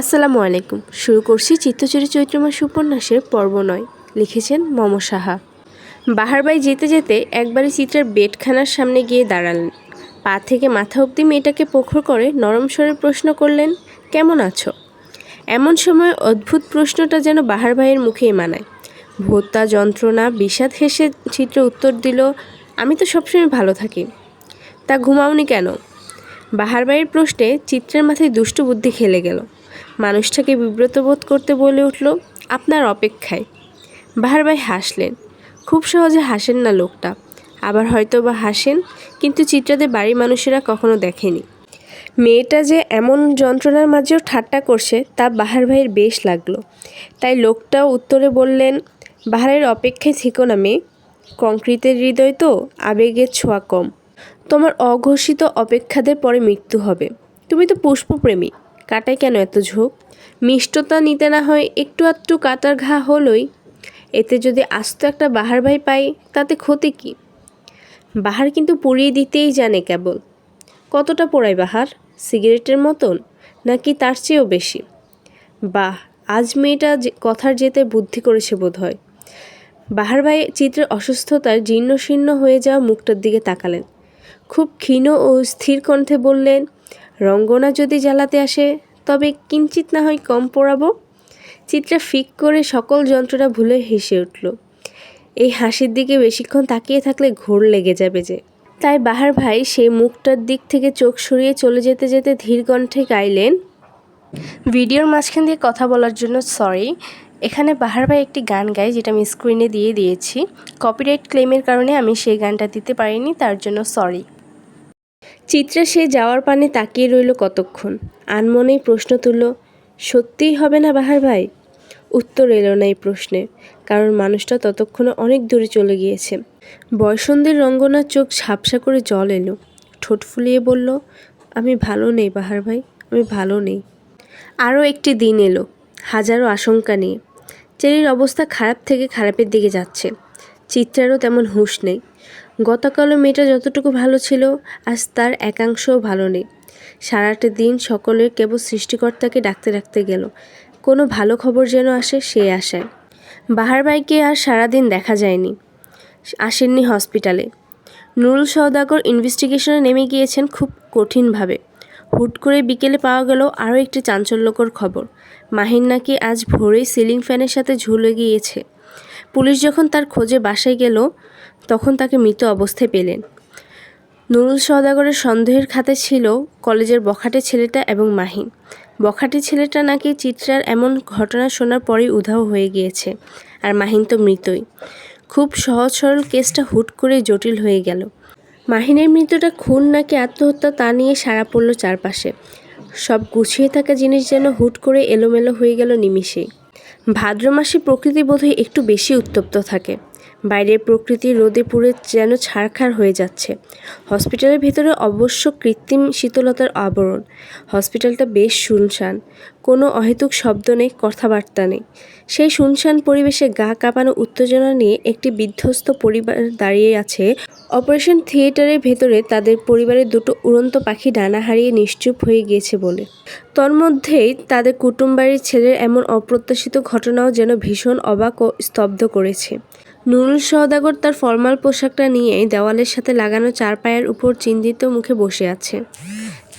আসসালামু আলাইকুম। শুরু করছি চিত্তচুরি চৈত্রমাস উপন্যাসের পর্ব নয়, লিখেছেন মম সাহা। বাহারবাই যেতে যেতে একবারই চিত্রার বেডখানার সামনে গিয়ে দাঁড়ালেন। পা থেকে মাথা অবধি মেয়েটাকে পোখর করে নরম স্বরে প্রশ্ন করলেন, কেমন আছো? এমন সময় অদ্ভুত প্রশ্নটা যেন বাহার ভাইয়ের মুখেই মানায়। ভোতা, যন্ত্রণা, বিষাদ হেসে চিত্র উত্তর দিল, আমি তো সবসময় ভালো থাকি। তা ঘুমাওনি কেন? বাহার ভাইয়ের প্রশ্নে চিত্রের মাথায় দুষ্টু বুদ্ধি খেলে গেল। মানুষটাকে বিব্রত বোধ করতে বলে উঠল, আপনার অপেক্ষায়। বাহার ভাই হাসলেন। খুব সহজে হাসেন না লোকটা। আবার হয়তো বা হাসেন, কিন্তু চিত্রাদের বাড়ির মানুষেরা কখনো দেখেনি। মেয়েটা যে এমন যন্ত্রণার মাঝেও ঠাট্টা করছে, তা বাহার ভাইয়ের বেশ লাগল। তাই লোকটাও উত্তরে বললেন, বাহারের অপেক্ষায় থেকো না মেয়ে। কংক্রিটের হৃদয় তো আবেগের ছোঁয়া কম। তোমার অঘোষিত অপেক্ষাদের পরে মৃত্যু হবে। তুমি তো পুষ্পপ্রেমী। কাটায় কেন এত ঝোঁক মিষ্টতা নিতে না হয় একটু আধটু কাটার ঘা হলোই। এতে যদি আস্ত একটা বাহার ভাই পাই, তাতে ক্ষতি কি? বাহার কিন্তু পুড়িয়ে দিতেই জানে কেবল। কতটা পোড়ায় বাহার? সিগারেটের মতন? নাকি তার চেয়েও বেশি? বাহ, আজ মেয়েটা কথার যেতে বুদ্ধি করেছে বোধ হয় বাহার ভাই চিত্রের অসুস্থতার জীর্ণ শীর্ণ হয়ে যাওয়া মুখটার দিকে তাকালেন। খুব ক্ষীণ ও স্থির কণ্ঠে বললেন রঙ্গনা যদি জ্বালাতে আসে, তবে কিঞ্চিত না হয় কম পোড়াবো? চিত্রা ফিক করে সকল যন্ত্রণা ভুলে হেসে উঠল। এই হাসির দিকে বেশিক্ষণ তাকিয়ে থাকলে ঘোর লেগে যাবে যে। তাই বাহার ভাই সেই মুখটার দিক থেকে চোখ সরিয়ে চলে যেতে যেতে ধীর কণ্ঠে গাইলেন, ভিডিওর মাঝখান দিয়ে কথা বলার জন্য সরি এখানে বাহার ভাই একটি গান গায় যেটা আমি স্ক্রিনে দিয়ে দিয়েছি। কপিরাইট ক্লেমের কারণে আমি সেই গানটা দিতে পারিনি, তার জন্য সরি চিত্রা সে যাওয়ার পানে তাকিয়ে রইল কতক্ষণ। আনমনেই প্রশ্ন তুলল, সত্যিই হবে না বাহার ভাই? উত্তর এলো না এই প্রশ্নে, কারণ মানুষটা ততক্ষণে অনেক দূরে চলে গিয়েছে। বয়সন্ধির রঙ্গনার চোখ ঝাপসা করে জল এলো। ঠোঁট ফুলিয়ে বলল, আমি ভালো নেই বাহার ভাই, আমি ভালো নেই। আরও একটি দিন এলো, হাজারো আশঙ্কা নিয়ে। চেরির অবস্থা খারাপ থেকে খারাপের দিকে যাচ্ছে। চিত্রারও তেমন হুঁশ নেই। গতকালও মেয়েটা যতটুকু ভালো ছিল, আজ তার একাংশও ভালো নেই। সারাটা দিন সকলের কেবল সৃষ্টিকর্তাকে ডাকতে ডাকতে গেল। কোনো ভালো খবর যেন আসে, সে আশায়। বাহার ভাইকে আর সারাদিন দেখা যায়নি। আসেননি হসপিটালে। নুরুল সওদাগর ইনভেস্টিগেশনে নেমে গিয়েছেন খুব কঠিনভাবে। হুট করে বিকেলে পাওয়া গেল আরও একটি চাঞ্চল্যকর খবর। মাহিন নাকি আজ ভোরেই সিলিং ফ্যানের সাথে ঝুলে গিয়েছে। পুলিশ যখন তার খোঁজে বাসায় গেল, তখন তাকে মৃত অবস্থায় পেলেন। নুরুল সওদাগরের সন্দেহের খাতে ছিল কলেজের বখাটে ছেলেটা এবং মাহিন। বখাটে ছেলেটা নাকি চিত্রার এমন ঘটনা শোনার পরেই উধাও হয়ে গিয়েছে আর মাহিন তো মৃতই। খুব সহজ সরল কেসটা হুট করে জটিল হয়ে গেল। মাহিনের মৃত্যুটা খুন নাকি আত্মহত্যা তা নিয়ে সারা পড়ল চারপাশে। সব গুছিয়ে থাকা জিনিস যেন হুট করে এলোমেলো হয়ে গেল নিমিষেই। ভাদ্র মাসে প্রকৃতি বোধহয় একটু বেশি উত্তপ্ত থাকে। বাইরের প্রকৃতি রোদে পুড়ে যেন ছাড়খাড় হয়ে যাচ্ছে। হসপিটালের ভেতরে অবশ্য কৃত্রিম শীতলতার আবরণ। হসপিটালটা বেশ শুনশান। কোনো অহেতুক শব্দ নেই, কথাবার্তা নেই। সেই শুনশান পরিবেশে গা কাঁপানো উত্তেজনা নিয়ে একটি বিধ্বস্ত পরিবার দাঁড়িয়ে আছে। অপারেশন থিয়েটারের ভেতরে তাদের পরিবারের দুটো উড়ন্ত পাখি ডানা হারিয়ে নিশ্চুপ হয়ে গিয়েছে বলে। তন্মধ্যেই তাদের কুটুমবাড়ির ছেলের এমন অপ্রত্যাশিত ঘটনাও যেন ভীষণ অবাক ও স্তব্ধ করেছে। নুরুল সওদাগর তার ফরমাল পোশাকটা নিয়ে দেওয়ালের সাথে লাগানো চার পায়ের উপর চিন্তিত মুখে বসে আছে।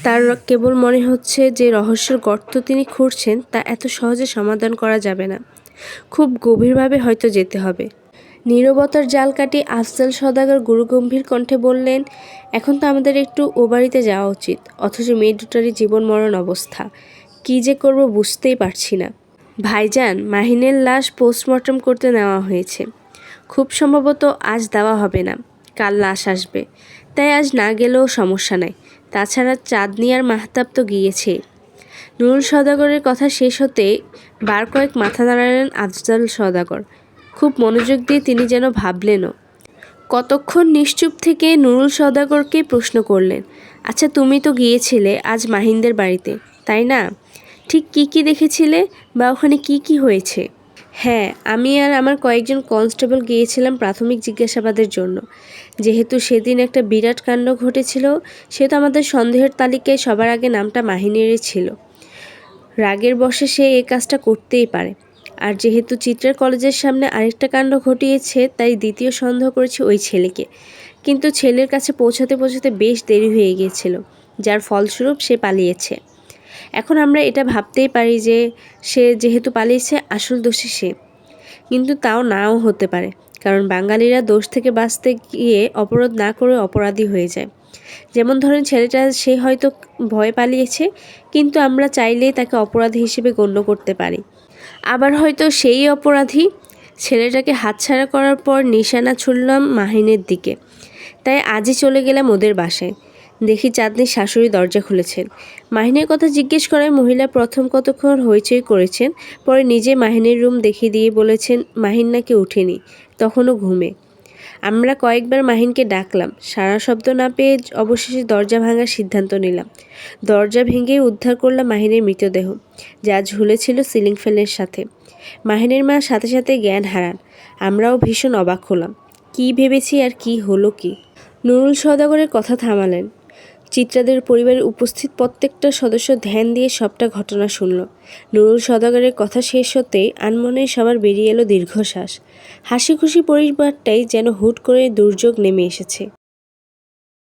তার কেবল মনে হচ্ছে যে রহস্যের গর্ত তিনি খুঁড়ছেন তা এত সহজে সমাধান করা যাবে না। খুব গভীরভাবে হয়তো যেতে হবে। নীরবতার জাল কাটি আফজাল সদাগর গুরুগম্ভীর কণ্ঠে বললেন, এখন তো আমাদের একটু ও বাড়িতে যাওয়া উচিত, অথচ মেয়ে দুটারই জীবন মরণ অবস্থা। কী যে করব বুঝতেই পারছি না। ভাইজান, মাহিনের লাশ পোস্টমর্টম করতে নেওয়া হয়েছে। খুব সম্ভবত আজ দেওয়া হবে না, কাল লাশ আসবে। তাই আজ না গেলেও সমস্যা নাই। তাছাড়া চাঁদনি আর মাহতাব তো গিয়েছে। নুরুল সদাগরের কথা শেষ হতে বার কয়েক মাথা দাঁড়ালেন আফজাল সদাগর খুব মনোযোগ দিয়ে তিনি যেন ভাবলেনও। কতক্ষণ নিশ্চুপ থেকে নুরুল সদাগরকে প্রশ্ন করলেন আচ্ছা তুমি তো গিয়েছিলে আজ মাহিন্দের বাড়িতে, তাই না? ঠিক কি কি দেখেছিলে বা ওখানে কি কি হয়েছে? হ্যাঁ আমি আর আমার কয়েকজন কনস্টেবল গিয়েছিলাম প্রাথমিক জিজ্ঞাসাবাদের জন্য। যেহেতু সেদিন একটা বিরাট কাণ্ড ঘটেছিল, সেহেতু আমাদের সন্দেহের তালিকায় সবার আগে নামটা মাহিনেরই ছিল। রাগের বশে সে এই কাজটা করতেই পারে। আর যেহেতু চিত্রার কলেজের সামনে আরেকটা কাণ্ড ঘটিয়েছে, তাই দ্বিতীয় সন্দেহ করেছে ওই ছেলেকে। কিন্তু ছেলের কাছে পৌঁছাতে পৌঁছাতে বেশ দেরি হয়ে গিয়েছিল, যার ফলস্বরূপ সে পালিয়েছে। এখন আমরা এটা ভাবতেই পারি যে সে যেহেতু পালিয়েছে, আসল দোষী সে। কিন্তু তাও নাও হতে পারে, কারণ বাঙালিরা দোষ থেকে বাঁচতে গিয়ে অপরাধ না করে অপরাধী হয়ে যায়। যেমন ধরেন ছেলেটা, সে হয়তো ভয় পালিয়েছে, কিন্তু আমরা চাইলেই তাকে অপরাধী হিসেবে গণ্য করতে পারি। আবার হয়তো সেই অপরাধী ছেলেটাকে হাতছাড়া করার পর নিশানা ছুড়লাম মাহিনের দিকে। তাই আজই চলে গেলাম ওদের বাসায়। দেখি চাঁদনির শাশুড়ি দরজা খুলেছেন। মাহিনের কথা জিজ্ঞেস করায় মহিলা প্রথম কতক্ষণ হইচই করেছেন, পরে নিজে মাহিনের রুম দেখিয়ে দিয়ে বলেছেন, মাহিন নাকি উঠেনি, তখনও ঘুমে। আমরা কয়েকবার মাহিনকে ডাকলাম, সারা শব্দ না পেয়ে অবশেষে দরজা ভাঙার সিদ্ধান্ত নিলাম। দরজা ভেঙে উদ্ধার করলাম মাহিনের মৃতদেহ, যা ঝুলেছিল সিলিং ফ্যানের সাথে। মাহিনের মা সাথে সাথে জ্ঞান হারান, আমরাও ভীষণ অবাক হলাম, কী ভেবেছি আর কি হলো কি? নুরুল সওদাগরের কথা থামালেন চিত্রাদের পরিবারের উপস্থিত প্রত্যেকটা সদস্য ধ্যান দিয়ে সবটা ঘটনা শুনল। নুরুল সদাগরের কথা শেষ হতেই আনমনে সবার বেরিয়ে এলো দীর্ঘশ্বাস। হাসি খুশি পরিবারটাই যেন হুট করে দুর্যোগ নেমে এসেছে।